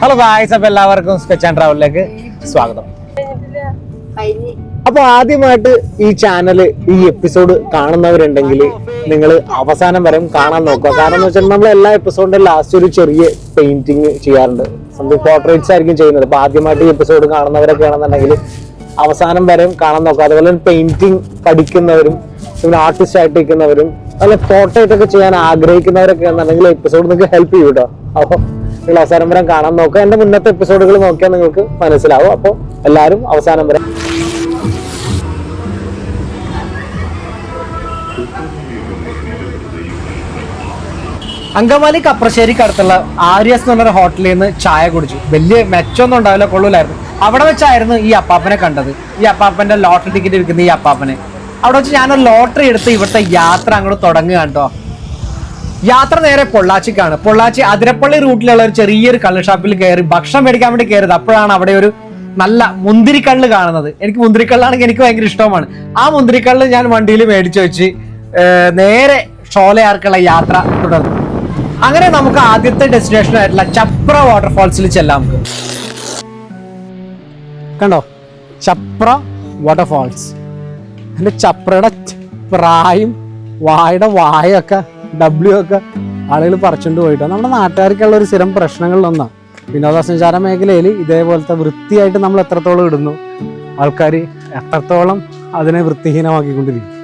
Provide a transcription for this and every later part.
Hello guys അപ്പൊ എല്ലാവർക്കും sketch and ട്രാവലിലേക്ക് സ്വാഗതം. അപ്പൊ ആദ്യമായിട്ട് ഈ ചാനൽ ഈ എപ്പിസോഡ് കാണുന്നവരുണ്ടെങ്കിൽ നിങ്ങൾ അവസാനം വരെ കാണാൻ നോക്കുക. കാരണം എന്ന് വെച്ചാൽ നമ്മൾ എല്ലാ എപ്പിസോഡിന്റെ ലാസ്റ്റ് ഒരു ചെറിയ പെയിന്റിങ് ചെയ്യാറുണ്ട്. സംതിങ് പോർട്രേറ്റ്സ് ആയിരിക്കും ചെയ്യുന്നത്. അപ്പൊ ആദ്യമായിട്ട് ഈ എപ്പിസോഡ് കാണുന്നവരൊക്കെ ആണെന്നുണ്ടെങ്കിൽ അവസാനം വരെ കാണാൻ നോക്കുക. അതുപോലെ പെയിന്റിങ് പഠിക്കുന്നവരും പിന്നെ ആർട്ടിസ്റ്റ് ആയിട്ട് നിൽക്കുന്നവരും അതുപോലെ പോർട്രേറ്റ് ഒക്കെ ചെയ്യാൻ ആഗ്രഹിക്കുന്നവരൊക്കെ ആണെന്നുണ്ടെങ്കിൽ എപ്പിസോഡ് നിങ്ങൾക്ക് ഹെൽപ്പ് ചെയ്യൂട്ടോ അപ്പൊ അപ്പോൾ നിങ്ങൾ അവസാനം വരെ കാണാൻ നോക്കുക. എന്റെ മുന്നത്തെ എപ്പിസോഡുകൾ നോക്കിയാൽ നിങ്ങൾക്ക് മനസ്സിലാവും. അപ്പോൾ എല്ലാവരും അവസാനം വരെ അങ്കമാലി കപ്രശ്ശേരിക്ക് അടുത്തുള്ള ആര്യസ് എന്ന് പറഞ്ഞൊരു ഹോട്ടലിൽ നിന്ന് ചായ കുടിച്ചു. വലിയ മെച്ചമൊന്നും ഉണ്ടാവില്ല കൊള്ളൂലായിരുന്നു. അവിടെ വെച്ചായിരുന്നു ഈ അപ്പാപ്പനെ കണ്ടത്. ഈ അപ്പാപ്പന്റെ ലോട്ടറി ടിക്കറ്റ് വിൽക്കുന്ന ഈ അപ്പാപ്പനെ. അവിടെ വെച്ച് ഞാനൊരു ലോട്ടറി എടുത്ത് ഇവിടുത്തെ യാത്ര അങ്ങോട്ട് തുടങ്ങുക കേട്ടോ. യാത്ര നേരെ പൊള്ളാച്ചിക്കാണ്. പൊള്ളാച്ചി അതിരപ്പള്ളി റൂട്ടിലുള്ള ഒരു ചെറിയൊരു കള്ള് ഷാപ്പിൽ കയറി ഭക്ഷണം മേടിക്കാൻ വേണ്ടി കയറിയത്. അപ്പോഴാണ് അവിടെ ഒരു നല്ല മുന്തിരിക്കള്ള് കാണുന്നത്. എനിക്ക് മുന്തിരിക്കള്ളാണെങ്കിൽ എനിക്ക് ഭയങ്കര ഇഷ്ടമാണ് ആ മുന്തിരിക്കള്ള് ഞാൻ വണ്ടിയിൽ മേടിച്ചു വെച്ച് നേരെ ഷോലയാർക്കുള്ള യാത്ര തുടർന്നു. അങ്ങനെ നമുക്ക് ആദ്യത്തെ ഡെസ്റ്റിനേഷൻ ആയിട്ടുള്ള ചപ്ര വാട്ടർഫാൾസിൽ ചെല്ലാം. കണ്ടോ? ചപ്ര വാട്ടർഫാൾസ്. എന്റെ ചപ്രയുടെ പ്രായും വായുടെ വായൊക്കെ ഡബ്ല്യു ഒക്കെ ആളുകൾ പറിച്ചുകൊണ്ട് പോയിട്ടോ. നമ്മുടെ നാട്ടുകാർക്കുള്ള ഒരു സ്ഥിരം പ്രശ്നങ്ങളിലൊന്നാണ് വിനോദസഞ്ചാര മേഖലയിൽ ഇതേപോലത്തെ വൃത്തിയായിട്ട് നമ്മൾ എത്രത്തോളം ഇടുന്നു. ആൾക്കാർ എത്രത്തോളം അതിനെ വൃത്തിഹീനമാക്കിക്കൊണ്ടിരിക്കും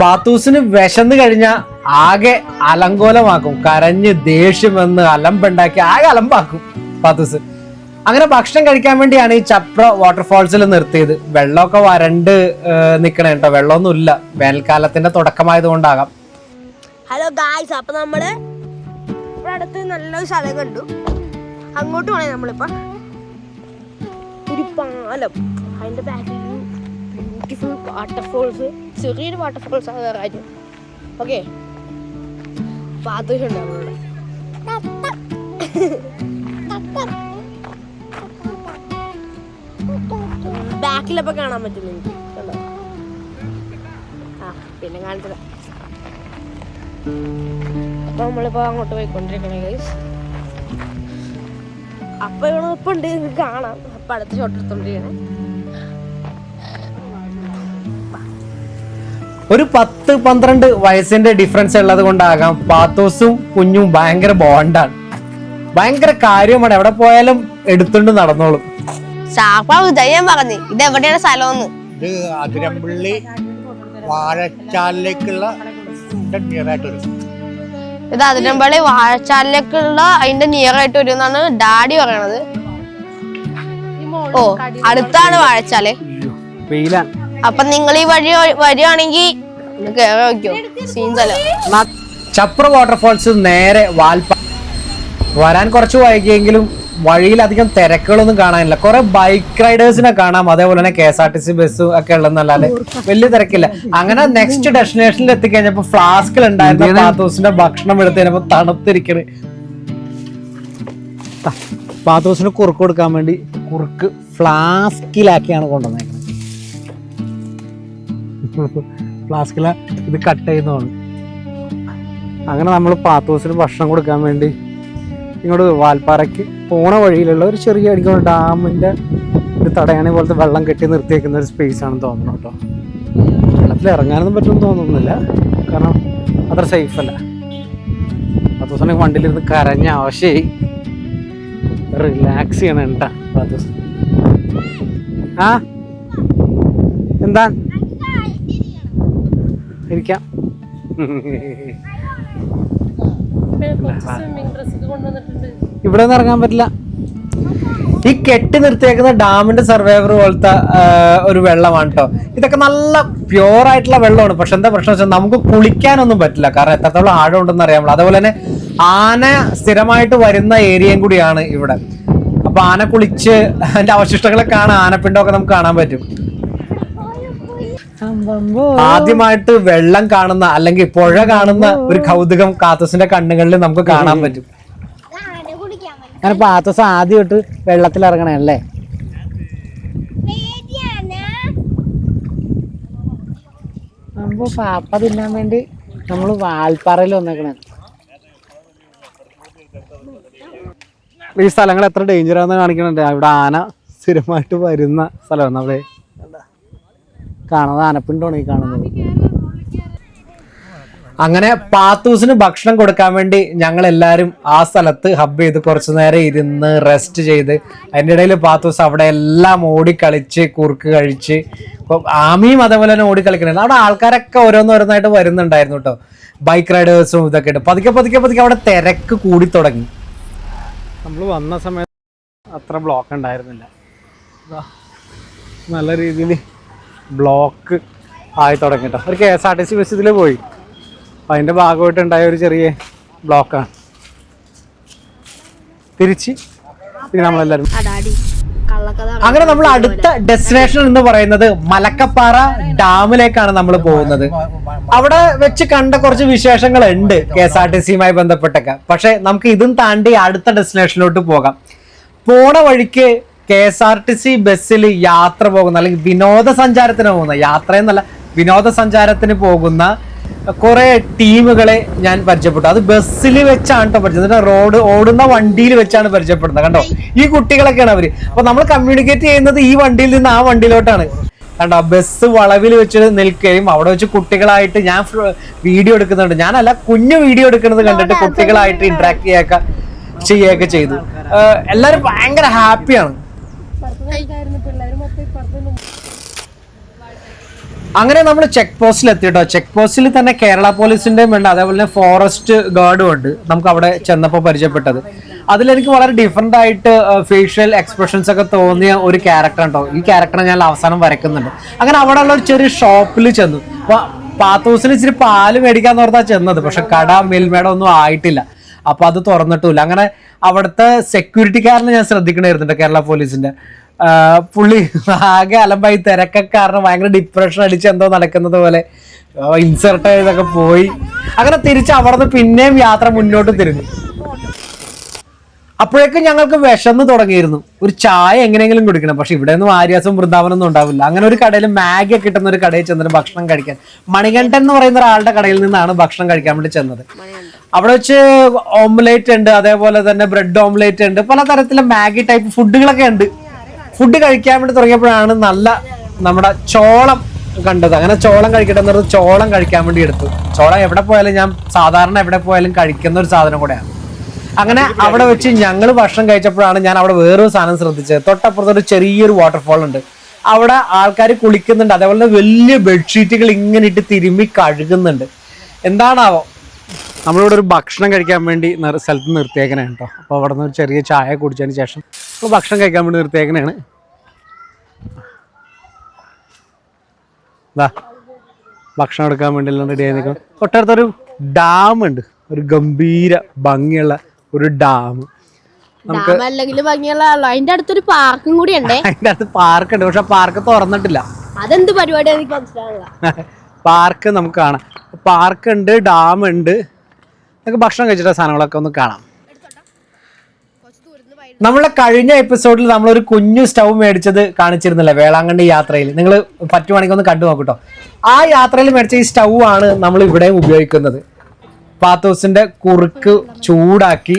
പാത്തൂസിന് വിശന്ന് കഴിഞ്ഞാൽ ആകെ അലങ്കോലമാക്കും. കരഞ്ഞ് ദേഷ്യം വന്ന് അലമ്പുണ്ടാക്കി ആകെ അലമ്പാക്കും പാത്തൂസ്. അങ്ങനെ ഭക്ഷണം കഴിക്കാൻ വേണ്ടിയാണ് ഈ ചപ്ര വാട്ടർഫോൾസിൽ നിർത്തിയത്. വെള്ളമൊക്കെ വരണ്ട് നിൽക്കണേ കേട്ടോ വെള്ളമൊന്നും ഇല്ല വേനൽക്കാലത്തിന്റെ തുടക്കമായതുകൊണ്ടാകാം. ഹലോ ഗായ്സ് അപ്പൊ നമ്മൾ ഇവിടെ അടുത്ത് നല്ലൊരു സ്ഥലം കണ്ടു. അങ്ങോട്ട് പോണേ നമ്മളിപ്പോ. ഒരു പാലം. അതിന്റെ ബാക്കിൽ ബ്യൂട്ടിഫുൾ വാട്ടർഫോൾസ് ചെറിയൊരു വാട്ടർഫോൾസ് ആണ് കാര്യം. ഓക്കെ നമ്മളിവിടെ ബാക്കിലപ്പോ കാണാൻ പറ്റും എനിക്ക്. കണ്ടോ? ആ പിന്നെ കാണിച്ചത്. അപ്പൊ നമ്മളിപ്പോ അങ്ങോട്ട് പോയിക്കൊണ്ടിരിക്കണേ ഗൈസ് അപ്പൊ ഇവിടെ നിങ്ങൾക്ക് കാണാം. അപ്പൊ അടുത്ത ഷോട്ട് എടുത്തോണ്ടിരിക്കണേ. ഒരു പത്ത് പന്ത്രണ്ട് വയസ്സിന്റെ ഡിഫറൻസ് ഉള്ളത് കൊണ്ടാകാം പാത്തോസും കുഞ്ഞും ഭയങ്കര ബോണ്ടാണ് ഭയങ്കര കാര്യമാണ്. എവിടെ പോയാലും എടുത്തുകൊണ്ട് നടന്നോളും. പറഞ്ഞു. ഇത് എവിടെയാണ് സ്ഥലം വാഴച്ചാലിലേക്കുള്ള ഇത് അതിരമ്പള്ളി വാഴച്ചാലിലേക്കുള്ള അതിന്റെ നിയർ ആയിട്ട് വരും എന്നാണ് ഡാഡി പറയണത്. ഓ അടുത്താണ് വാഴച്ചാൽ. അപ്പൊ നിങ്ങൾ ഈ വഴി വരികയാണെങ്കിൽ കേറി നോക്കിയോ സീൻസല്ല ചപ്ര വാട്ടർഫോൾസ് നേരെ വാൽപ്പ വരാൻ കുറച്ച് വൈകിയെങ്കിലും വഴിയിലധികം തിരക്കുകളൊന്നും കാണാനില്ല. കുറെ ബൈക്ക് റൈഡേഴ്സിനെ കാണാം. അതേപോലെ തന്നെ K S R T C bus ഒക്കെ ഉള്ളതെന്നല്ലാതെ വലിയ തിരക്കില്ല. അങ്ങനെ നെക്സ്റ്റ് ഡെസ്റ്റിനേഷനിൽ എത്തിക്കഴിഞ്ഞപ്പോ ഫ്ലാസ്കിൽ ഉണ്ടായിരുന്ന പാത്തോസിന്റെ ഭക്ഷണം എടുത്ത് കഴിഞ്ഞപ്പോ തണുത്തിരിക്കണ്. പാത്തൂസിന് പാത്തോസിന് കുറുക്ക് കൊടുക്കാൻ വേണ്ടി കുറുക്ക് ഫ്ലാസ്കിലാക്കിയാണ് കൊണ്ടുവന്നേക്കുന്നത്. ഫ്ലാസ്കില ഇത് കട്ട് ചെയ്യുന്നതാണ്. അങ്ങനെ നമ്മൾ പാത്തോസിന് ഭക്ഷണം കൊടുക്കാൻ വേണ്ടി ഇങ്ങോട്ട് വാൽപ്പാറയ്ക്ക് പോണ വഴിയിലുള്ള ഒരു ചെറിയ എനിക്ക് ഡാമിന്റെ ഒരു തടയണ പോലത്തെ വെള്ളം കെട്ടി നിർത്തിയേക്കുന്ന ഒരു സ്പേസ് ആണെന്ന് തോന്നുന്നു കേട്ടോ. വെള്ളത്തിൽ ഇറങ്ങാനൊന്നും പറ്റുമെന്ന് തോന്നുന്നില്ല. കാരണം അത്ര സേഫ് അല്ല. പത്ത് ദിവസം വണ്ടിയിലിരുന്ന് കരഞ്ഞ ആവശ്യമായി റിലാക്സ് ചെയ്യണം കേട്ടാ. ദിവസം. ആ? എന്താ? ഇരിക്കാം. ഇവിടെ നിന്ന് ഇറങ്ങാൻ പറ്റില്ല. ഈ കെട്ടി നിർത്തിയേക്കുന്ന ഡാമിന്റെ സർവൈവർ പോലത്തെ ഒരു വെള്ളമാണ് കേട്ടോ ഇതൊക്കെ നല്ല പ്യുവർ ആയിട്ടുള്ള വെള്ളമാണ്. പക്ഷെ എന്താ പ്രശ്നം വെച്ചാൽ നമുക്ക് കുളിക്കാനൊന്നും പറ്റില്ല. കാരണം എത്രത്തോളം ആഴം ഉണ്ടെന്ന് അറിയാമല്ലോ അതുപോലെ തന്നെ ആന സ്ഥിരമായിട്ട് വരുന്ന ഏരിയയും കൂടിയാണ് ഇവിടെ. അപ്പൊ ആന കുളിച്ച് അതിന്റെ അവശിഷ്ടങ്ങളെ കാണാൻ ആനപ്പിണ്ടമൊക്കെ നമുക്ക് കാണാൻ പറ്റും. ആദ്യമായിട്ട് വെള്ളം കാണുന്ന അല്ലെങ്കിൽ പുഴ കാണുന്ന ഒരു കൗതുകം കാത്തസിന്റെ കണ്ണുകളിൽ നമുക്ക് കാണാൻ പറ്റും. അങ്ങനെ പാത്തസ് ആദ്യമായിട്ട് വെള്ളത്തിൽ ഇറങ്ങണല്ലേ നമ്മ പാപ്പ തിന്നാൻ വേണ്ടി നമ്മൾ വാൽപ്പാറയിൽ വന്നേക്കണേ. ഈ സ്ഥലങ്ങൾ എത്ര ഡേഞ്ചർ ആണെന്ന് കാണിക്കുന്നുണ്ട് ഇവിടെ ആന സ്ഥിരമായിട്ട് വരുന്ന സ്ഥലമാണ്. അവിടെ കാണുന്നത് ആനപ്പിണ്ടോണ് ഈ കാണുന്നത്. അങ്ങനെ പാത്തൂസിന് ഭക്ഷണം കൊടുക്കാൻ വേണ്ടി ഞങ്ങൾ എല്ലാവരും ആ സ്ഥലത്ത് ഹബ് ചെയ്ത് കുറച്ചു നേരം ഇരുന്ന് റെസ്റ്റ് ചെയ്ത് അതിന്റെ ഇടയിൽ പാത്തൂസ് അവിടെ എല്ലാം ഓടിക്കളിച്ച് കുറുക്ക് കഴിച്ച് ആമിയും അതേപോലെ തന്നെ ഓടിക്കളിക്കണായിരുന്നു അവിടെ ആൾക്കാരൊക്കെ ഓരോന്നോരോന്നായിട്ട് വരുന്നുണ്ടായിരുന്നു കേട്ടോ. ബൈക്ക് റൈഡേഴ്സും ഇതൊക്കെ ഉണ്ട് പതുക്കെ പതുക്കെ പതുക്കെ അവിടെ തിരക്ക് കൂടി തുടങ്ങി. നമ്മൾ വന്ന സമയത്ത് അത്ര ബ്ലോക്ക് ഉണ്ടായിരുന്നില്ല. നല്ല രീതിയിൽ ബ്ലോക്ക് ആയി തുടങ്ങിട്ടോ ഒരു K S R T C bus ഇതിൽ പോയി. അപ്പം അതിന്റെ ഭാഗമായിട്ട് ഉണ്ടായ ഒരു ചെറിയ ബ്ലോക്കാണ്. തിരിച്ച് പിന്നെ നമ്മളെല്ലാവരും അങ്ങനെ നമ്മൾ അടുത്ത ഡെസ്റ്റിനേഷൻ എന്ന് പറയുന്നത് മലക്കപ്പാറ ഡാമിലേക്കാണ് നമ്മൾ പോകുന്നത്. അവിടെ വെച്ച് കണ്ട കുറച്ച് വിശേഷങ്ങൾ ഉണ്ട് കെ എസ് ആർ ടി സിയുമായി ബന്ധപ്പെട്ടൊക്കെ. പക്ഷെ നമുക്ക് ഇതും താണ്ടി അടുത്ത ഡെസ്റ്റിനേഷനിലോട്ട് പോകാം. പോണ വഴിക്ക് K S R T C ബസ്സിൽ യാത്ര പോകുന്ന അല്ലെങ്കിൽ വിനോദസഞ്ചാരത്തിന് പോകുന്ന യാത്ര എന്നല്ല വിനോദസഞ്ചാരത്തിന് പോകുന്ന കുറെ ടീമുകളെ ഞാൻ പരിചയപ്പെട്ടു. അത് ബസ്സിൽ വെച്ചാണ് കേട്ടോ പരിചയം. റോഡ് ഓടുന്ന വണ്ടിയിൽ വെച്ചാണ് പരിചയപ്പെടുന്നത്. കണ്ടോ? ഈ കുട്ടികളൊക്കെയാണ് അവർ. അപ്പൊ നമ്മൾ കമ്മ്യൂണിക്കേറ്റ് ചെയ്യുന്നത് ഈ വണ്ടിയിൽ നിന്ന് ആ വണ്ടിയിലോട്ടാണ്. കണ്ടോ? ബസ് വളവിൽ വെച്ച് നിൽക്കുകയും അവിടെ വെച്ച് കുട്ടികളായിട്ട് ഞാൻ വീഡിയോ എടുക്കുന്നുണ്ട്. ഞാനല്ല കുഞ്ഞു വീഡിയോ എടുക്കുന്നത് കണ്ടിട്ട് കുട്ടികളായിട്ട് ഇന്ററാക്ട് ചെയ്യൊക്കെ ചെയ്യുകയൊക്കെ ചെയ്തു. എല്ലാരും ഭയങ്കര ഹാപ്പിയാണ് അങ്ങനെ നമ്മൾ ചെക്ക് പോസ്റ്റിൽ എത്തിട്ടോ ചെക്ക് പോസ്റ്റിൽ തന്നെ കേരള പോലീസിന്റെയും ഉണ്ട് അതേപോലെ തന്നെ ഫോറസ്റ്റ് ഗാർഡും ഉണ്ട് നമുക്ക് അവിടെ ചെന്നപ്പോൾ പരിചയപ്പെട്ടത്. അതിലെനിക്ക് വളരെ ഡിഫറെന്റ് ആയിട്ട് ഫേഷ്യൽ എക്സ്പ്രഷൻസ് ഒക്കെ തോന്നിയ ഒരു ക്യാരക്ടർ ഉണ്ടോ? ഈ ക്യാരക്ടർ ഞാൻ അവസാനം വരയ്ക്കുന്നുണ്ട്. അങ്ങനെ അവിടെ ഉള്ള ഒരു ചെറിയ ഷോപ്പിൽ ചെന്നു. അപ്പൊ ഹൗസിൽ ഇച്ചിരി പാൽ മേടിക്കാൻ ഓർത്താ ചെന്നത് പക്ഷെ കട മിൽമേട ഒന്നും ആയിട്ടില്ല. അപ്പൊ അത് തുറന്നിട്ടില്ല അങ്ങനെ അവിടുത്തെ സെക്യൂരിറ്റിക്കാരനെ ഞാൻ ശ്രദ്ധിക്കണമായിരുന്നു കേരള പോലീസിന്റെ. പുള്ളി ആകെ അലമ്പായി. തിരക്കൊക്കെ കാരണം ഭയങ്കര ഡിപ്രഷൻ അടിച്ച് എന്തോ നടക്കുന്നത് പോലെ. ഇൻസർട്ട് ചെയ്തൊക്കെ പോയി. അങ്ങനെ തിരിച്ച് അവിടുന്ന് പിന്നെയും യാത്ര മുന്നോട്ട് തിരിഞ്ഞു. അപ്പോഴേക്കും ഞങ്ങൾക്ക് വിശന്ന് തുടങ്ങിയിരുന്നു. ഒരു ചായ എങ്ങനെയെങ്കിലും കുടിക്കണം. പക്ഷെ ഇവിടെ ഒന്നും ആര്യാസും വൃന്ദാവനൊന്നും ഉണ്ടാവില്ല. അങ്ങനെ ഒരു കടയിൽ മാഗി കിട്ടുന്ന ഒരു കടയിൽ ചെന്നിട്ട് ഭക്ഷണം കഴിക്കാൻ. മണികണ്ഠൻ എന്ന് പറയുന്ന ഒരാളുടെ കടയിൽ നിന്നാണ് ഭക്ഷണം കഴിക്കാൻ വേണ്ടി ചെന്നത്. അവിടെ വെച്ച് ഓംലേറ്റ് ഉണ്ട് അതേപോലെ തന്നെ ബ്രെഡ് ഓംലേറ്റ് ഉണ്ട്. പലതരത്തിലെ മാഗി ടൈപ്പ് ഫുഡുകളൊക്കെ ഉണ്ട്. ഫുഡ് കഴിക്കാൻ വേണ്ടി തുടങ്ങിയപ്പോഴാണ് നല്ല നമ്മുടെ ചോളം കണ്ടത്. അങ്ങനെ ചോളം കഴിക്കട്ടെ എന്ന് പറഞ്ഞ് ചോളം കഴിക്കാൻ വേണ്ടി എടുത്തു. ചോളം എവിടെ പോയാലും ഞാൻ സാധാരണ എവിടെ പോയാലും കഴിക്കുന്ന ഒരു സാധനം കൂടെയാണ്. അങ്ങനെ അവിടെ വെച്ച് ഞങ്ങൾ ഭക്ഷണം കഴിച്ചപ്പോഴാണ് ഞാൻ അവിടെ വേറൊരു സാധനം ശ്രദ്ധിച്ചത്. തൊട്ടപ്പുറത്ത് ഒരു ചെറിയൊരു വാട്ടർഫോൾ ഉണ്ട്. അവിടെ ആൾക്കാർ കുളിക്കുന്നുണ്ട്. അതേപോലെ വലിയ ബെഡ്ഷീറ്റുകൾ ഇങ്ങനെ ഇട്ട് തിരുമ്മി കഴുകുന്നുണ്ട്. എന്താണാവോ? നമ്മളിവിടെ ഒരു ഭക്ഷണം കഴിക്കാൻ വേണ്ടി സ്ഥലത്ത് നിർത്തിയേക്കണേ കേട്ടോ അപ്പോൾ അവിടെ നിന്ന് ഒരു ചെറിയ ചായ കുടിച്ചതിന് ശേഷം നമ്മൾ ഭക്ഷണം കഴിക്കാൻ വേണ്ടി നിർത്തിയേക്കണേണ്. ഇതാ ഭക്ഷണം എടുക്കാൻ വേണ്ടി എല്ലാം റെഡി ആയി നിൽക്കണം തൊട്ടടുത്തൊരു ഡാം ഉണ്ട് ഒരു ഗംഭീര ഭംഗിയുള്ള ഒരു ഡാം. ഡാം അല്ലെങ്കിൽ ഭംഗിയുള്ള അതിന്റെ അടുത്തൊരു പാർക്കും കൂടി അതിന്റെ അടുത്ത് പാർക്ക് ഉണ്ട് പക്ഷെ പാർക്ക് തുറന്നിട്ടില്ല. അതെന്ത് പരിപാടിയാണ് എനിക്ക് മനസ്സിലാവില്ല പാർക്ക് നമുക്ക് കാണാം. പാർക്ക് ഉണ്ട് ഡാം ഉണ്ട് നമുക്ക് ഭക്ഷണം കഴിച്ചിട്ട് സാധനങ്ങളൊക്കെ ഒന്ന് കാണാം. നമ്മളെ കഴിഞ്ഞ എപ്പിസോഡിൽ നമ്മളൊരു കുഞ്ഞു സ്റ്റൗ മേടിച്ചത് കാണിച്ചിരുന്നില്ല വേളാങ്കണ്ണി യാത്രയിൽ നിങ്ങൾ പറ്റുവാണെങ്കിൽ ഒന്ന് കണ്ടു നോക്കട്ടോ ആ യാത്രയിൽ മേടിച്ച ഈ സ്റ്റൗ ആണ് നമ്മൾ ഇവിടെയും ഉപയോഗിക്കുന്നത്. പാത്തോസിന്റെ കുറുക്ക് ചൂടാക്കി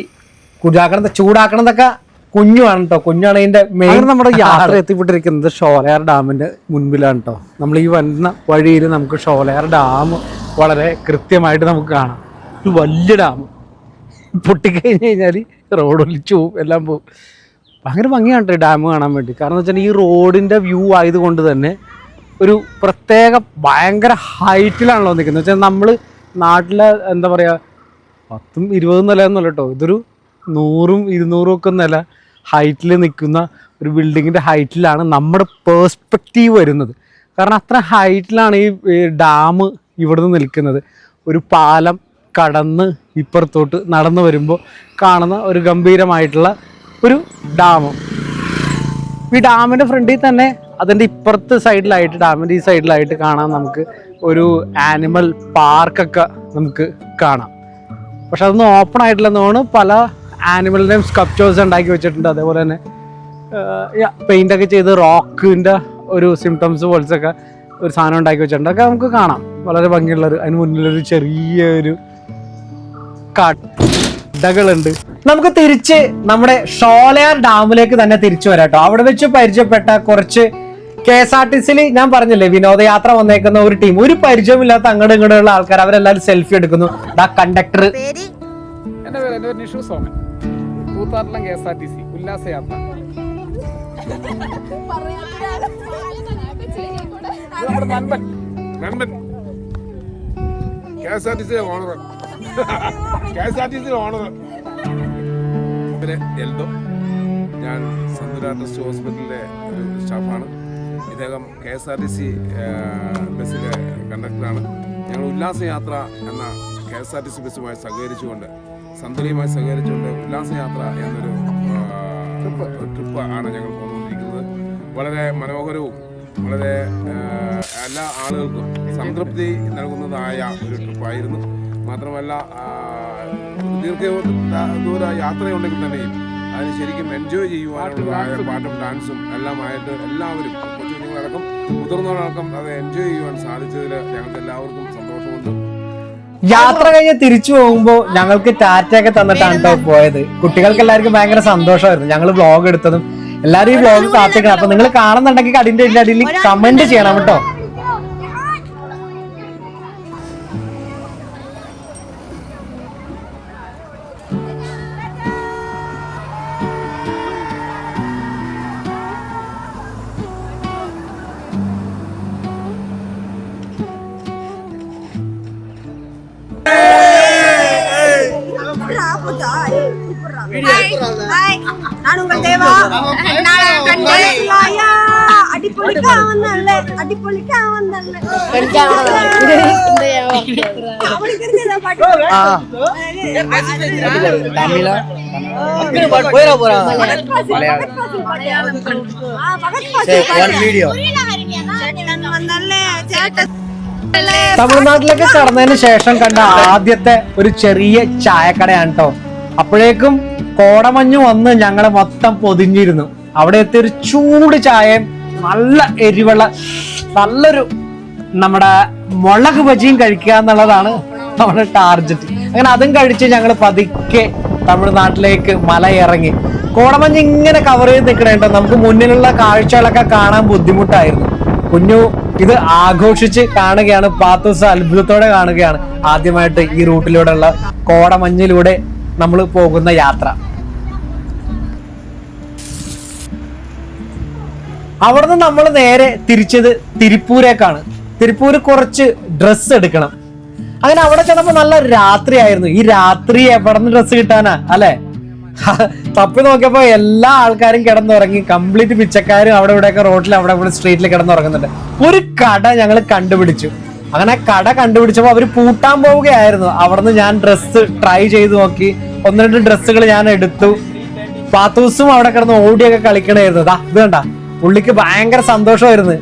ചൂടാക്കണം ചൂടാക്കണതൊക്കെ കുഞ്ഞുമാണ് കേട്ടോ കുഞ്ഞാണ് ഇതിന്റെ മെയിൻ നമ്മുടെ യാത്ര എത്തിപ്പെട്ടിരിക്കുന്നത് ഷോലയാർ ഡാമിന്റെ മുൻപിലാണ് കേട്ടോ നമ്മൾ ഈ വരുന്ന വഴിയിൽ നമുക്ക് ഷോലയാർ ഡാം വളരെ കൃത്യമായിട്ട് നമുക്ക് കാണാം. ഒരു വലിയ ഡാം. പൊട്ടിക്കഴിഞ്ഞ് കഴിഞ്ഞാൽ റോഡ് ഒലിച്ചു പോവും എല്ലാം പോവും. ഭയങ്കര ഭംഗിയാണ് ഡാം കാണാൻ വേണ്ടി. കാരണം എന്ന് വെച്ചാൽ ഈ റോഡിന്റെ വ്യൂ ആയതുകൊണ്ട് തന്നെ ഒരു പ്രത്യേക ഭയങ്കര ഹൈറ്റിലാണല്ലോ നിൽക്കുന്നത് വെച്ചാൽ നമ്മൾ നാട്ടിലെ എന്താ പറയുക പത്തും ഇരുപതും നില എന്നല്ല കേട്ടോ ഇതൊരു നൂറും ഇരുന്നൂറും ഒക്കെ നില ഹൈറ്റിൽ നിൽക്കുന്ന ഒരു ബിൽഡിങ്ങിന്റെ ഹൈറ്റിലാണ് നമ്മുടെ പേഴ്സ്പെക്റ്റീവ് വരുന്നത്. കാരണം അത്ര ഹൈറ്റിലാണ് ഈ ഡാം ഇവിടുന്ന് നിൽക്കുന്നത്. ഒരു പാലം കടന്ന് ഇപ്പുറത്തോട്ട് നടന്നു വരുമ്പോൾ കാണുന്ന ഒരു ഗംഭീരമായിട്ടുള്ള ഒരു ഡാം. ഈ ഡാമിന്റെ ഫ്രണ്ടിൽ തന്നെ അതിന്റെ ഇപ്പുറത്തെ സൈഡിലായിട്ട് ഡാമിന്റെ ഈ സൈഡിലായിട്ട് കാണാൻ നമുക്ക് ഒരു ആനിമൽ പാർക്കൊക്കെ നമുക്ക് കാണാം. പക്ഷെ അതൊന്നും ഓപ്പൺ ആയിട്ടില്ലെന്നാണ് പല ആനിമലിന്റെയും സ്കപ്ചേഴ്സ് ഉണ്ടാക്കി വെച്ചിട്ടുണ്ട്. അതേപോലെ തന്നെ പെയിന്റ് ഒക്കെ ചെയ്ത് റോക്കിന്റെ ഒരു സിംറ്റംസ് പോലത്തെ ഒക്കെ ഒരു സാധനം ഉണ്ടാക്കി വെച്ചിട്ടുണ്ട്. അതൊക്കെ നമുക്ക് കാണാം. വളരെ ഭംഗിയുള്ളൊരു അതിന് മുന്നിലൊരു ചെറിയൊരു കടകളുണ്ട് നമുക്ക് തിരിച്ച് നമ്മുടെ ഷോലയാർ ഡാമിലേക്ക് തന്നെ തിരിച്ചു വരാം കേട്ടോ. അവിടെ വെച്ച് പരിചയപ്പെട്ട കുറച്ച് കെ എസ് ആർ ടി സിയിൽ ഞാൻ പറഞ്ഞില്ലേ വിനോദയാത്ര വന്നേക്കുന്ന ഒരു ടീം ഒരു പരിചയമില്ലാത്ത അങ്ങോട്ട് ഇങ്ങോട്ടുള്ള ആൾക്കാർ അവരെല്ലാവരും സെൽഫി എടുക്കുന്നു. ആ കണ്ടക്ടർ ഉല്ലാസയാത്ര. നമ്മുടെ നൻപൻ Nanban K S R T C owner K S R T C owner. പിന്നെ എൽദോ ഞാൻ സന്തുര ട്രസ്റ്റ് ഹോസ്പിറ്റലിലെ ഒരു സ്റ്റാഫാണ്. ഇദ്ദേഹം K S R T C ബസ്സിലെ കണ്ടക്ടറാണ്. ഞങ്ങൾ ഉല്ലാസയാത്ര എന്ന K S R T C ബസ്സുമായി സഹകരിച്ചുകൊണ്ട് സന്തുലയുമായി സഹകരിച്ചുകൊണ്ട് ഉല്ലാസയാത്ര എന്നൊരു ട്രിപ്പ് ആണ് ഞങ്ങൾ പോന്നുകൊണ്ടിരിക്കുന്നത്. വളരെ മനോഹരവും വളരെ എല്ലാ ആളുകൾക്കും സംതൃപ്തി നൽകുന്നതായ ഒരു ട്രിപ്പായിരുന്നു. മാത്രമല്ല ദീർഘദൂര ദീർഘ ദൂര യാത്രയുണ്ടെങ്കിൽ തന്നെയും അതിന് ശരിക്കും എൻജോയ് ചെയ്യുവാനുള്ള പാട്ടും ഡാൻസും എല്ലാമായിട്ട് എല്ലാവരും കൊച്ചു കുഞ്ഞുങ്ങളടക്കം മുതിർന്നവരടക്കം അത് എൻജോയ് ചെയ്യുവാൻ സാധിച്ചതിൽ ഞങ്ങൾക്ക് എല്ലാവർക്കും സന്തോഷമുണ്ട്. യാത്ര കഴിഞ്ഞ് തിരിച്ചു പോകുമ്പോൾ ഞങ്ങൾക്ക് ടാറ്റയൊക്കെ തന്നിട്ടാണ് കേട്ടോ പോയത്. കുട്ടികൾക്ക് എല്ലാവർക്കും ഭയങ്കര സന്തോഷമായിരുന്നു. ഞങ്ങൾ വ്ളോഗ് എടുത്തതും എല്ലാവരും ഈ വ്ളോഗ് കാത്തിക്കണം. അപ്പൊ നിങ്ങൾ കാണുന്നുണ്ടെങ്കിൽ അതിന്റെ അടിയിൽ കമന്റ് ചെയ്യണം കേട്ടോ. நான் உங்கள் தேவா நான் கண்டேயா அடிப்பொலிக்கா வந்தல்ல அடிப்பொலிக்கா வந்தல்ல அவனுக்கு இருந்ததா பாட்டு തമിഴ്നാട്ടിലേക്ക് കടന്നതിന് ശേഷം കണ്ട ആദ്യത്തെ ഒരു ചെറിയ ചായക്കടയാണ് കേട്ടോ അപ്പോഴേക്കും കോടമഞ്ഞ് വന്ന് ഞങ്ങളെ മൊത്തം പൊതിഞ്ഞിരുന്നു. അവിടെ എത്തിയ ഒരു ചൂട് ചായയും നല്ല എരിവുള്ള നല്ലൊരു നമ്മുടെ മുളക് ബജിയും കഴിക്കുക എന്നുള്ളതാണ് നമ്മുടെ ടാർജറ്റ്. അങ്ങനെ അതും കഴിച്ച് ഞങ്ങൾ പതുക്കെ തമിഴ്നാട്ടിലേക്ക് മല ഇറങ്ങി കോടമഞ്ഞ് ഇങ്ങനെ കവർ ചെയ്ത് നിൽക്കണേട്ടോ നമുക്ക് മുന്നിലുള്ള കാഴ്ചകളൊക്കെ കാണാൻ ബുദ്ധിമുട്ടായിരുന്നു. കുഞ്ഞു ഇത് ആഘോഷിച്ച് കാണുകയാണ് പാത്തൂസ് അത്ഭുതത്തോടെ കാണുകയാണ് ആദ്യമായിട്ട് ഈ റൂട്ടിലൂടെയുള്ള കോടമഞ്ഞിലൂടെ നമ്മൾ പോകുന്ന യാത്ര. അവിടുന്ന് നമ്മൾ നേരെ തിരിച്ചത് തിരുപ്പൂരേക്കാണ്. തിരുപ്പൂര് കുറച്ച് ഡ്രസ്സ് എടുക്കണം. അങ്ങനെ അവിടെ ചെന്നപ്പോ നല്ല രാത്രിയായിരുന്നു. ഈ രാത്രി എവിടെ നിന്ന് ഡ്രസ്സ് കിട്ടാനാ? അല്ലെ? തപ്പി നോക്കിയപ്പോ എല്ലാ ആൾക്കാരും കിടന്നുറങ്ങി. കംപ്ലീറ്റ് പിച്ചക്കാരും അവിടെ ഇവിടെയൊക്കെ റോഡിൽ അവിടെ ഇവിടെ സ്ട്രീറ്റിൽ കിടന്നുറങ്ങുന്നുണ്ട്. ഒരു കട ഞങ്ങൾ കണ്ടുപിടിച്ചു. അങ്ങനെ കട കണ്ടുപിടിച്ചപ്പോൾ അവർ പൂട്ടാൻ പോവുകയായിരുന്നു. അവിടുന്ന് ഞാൻ ഡ്രസ്സ് ട്രൈ ചെയ്ത് നോക്കി. ഒന്ന് രണ്ട് ഡ്രസ്സുകൾ ഞാൻ എടുത്തു. പാത്തൂസും അവിടെ കിടന്ന് ഓടിയൊക്കെ കളിക്കണായിരുന്നു. ദാ ഇത് കണ്ട. പുള്ളിക്ക് ഭയങ്കര സന്തോഷമായിരുന്നു.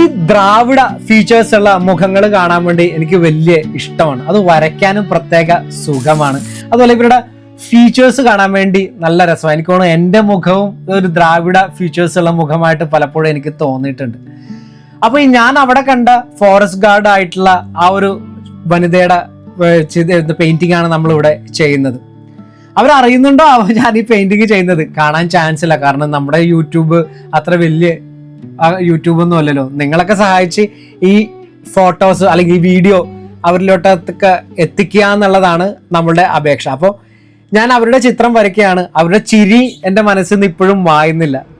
ഈ ദ്രാവിഡ ഫീച്ചേഴ്സ് ഉള്ള മുഖങ്ങൾ കാണാൻ വേണ്ടി എനിക്ക് വലിയ ഇഷ്ടമാണ്. അത് വരയ്ക്കാനും പ്രത്യേക സുഖമാണ്. അതുപോലെ ഇവരുടെ ഫീച്ചേഴ്സ് കാണാൻ വേണ്ടി നല്ല രസമാണ്. എനിക്ക് തോന്നുന്നു എന്റെ മുഖവും ഒരു ദ്രാവിഡ ഫീച്ചേഴ്സ് ഉള്ള മുഖമായിട്ട് പലപ്പോഴും എനിക്ക് തോന്നിയിട്ടുണ്ട്. അപ്പോൾ ഈ ഞാൻ അവിടെ കണ്ട ഫോറസ്റ്റ് ഗാർഡ് ആയിട്ടുള്ള ആ ഒരു വനിതയുടെ പെയിന്റിംഗ് ആണ് നമ്മളിവിടെ ചെയ്യുന്നത്. അവരറിയുന്നുണ്ടോ? അവ- ഞാൻ ഈ പെയിന്റിങ് ചെയ്യുന്നത്. കാണാൻ ചാൻസ് ഇല്ല. കാരണം നമ്മുടെ യൂട്യൂബ് അത്ര വലിയ യൂട്യൂബ് ഒന്നും അല്ലല്ലോ. നിങ്ങളൊക്കെ സഹായിച്ച് ഈ ഫോട്ടോസ് അല്ലെങ്കിൽ ഈ വീഡിയോ അവരിലോട്ടൊക്കെ എത്തിക്കുക എന്നുള്ളതാണ് നമ്മളുടെ അപേക്ഷ. അപ്പോൾ ഞാൻ അവരുടെ ചിത്രം വരയ്ക്കുകയാണ്. അവരുടെ ചിരി എന്റെ മനസ്സിൽ നിന്ന് ഇപ്പോഴും വായുന്നില്ല.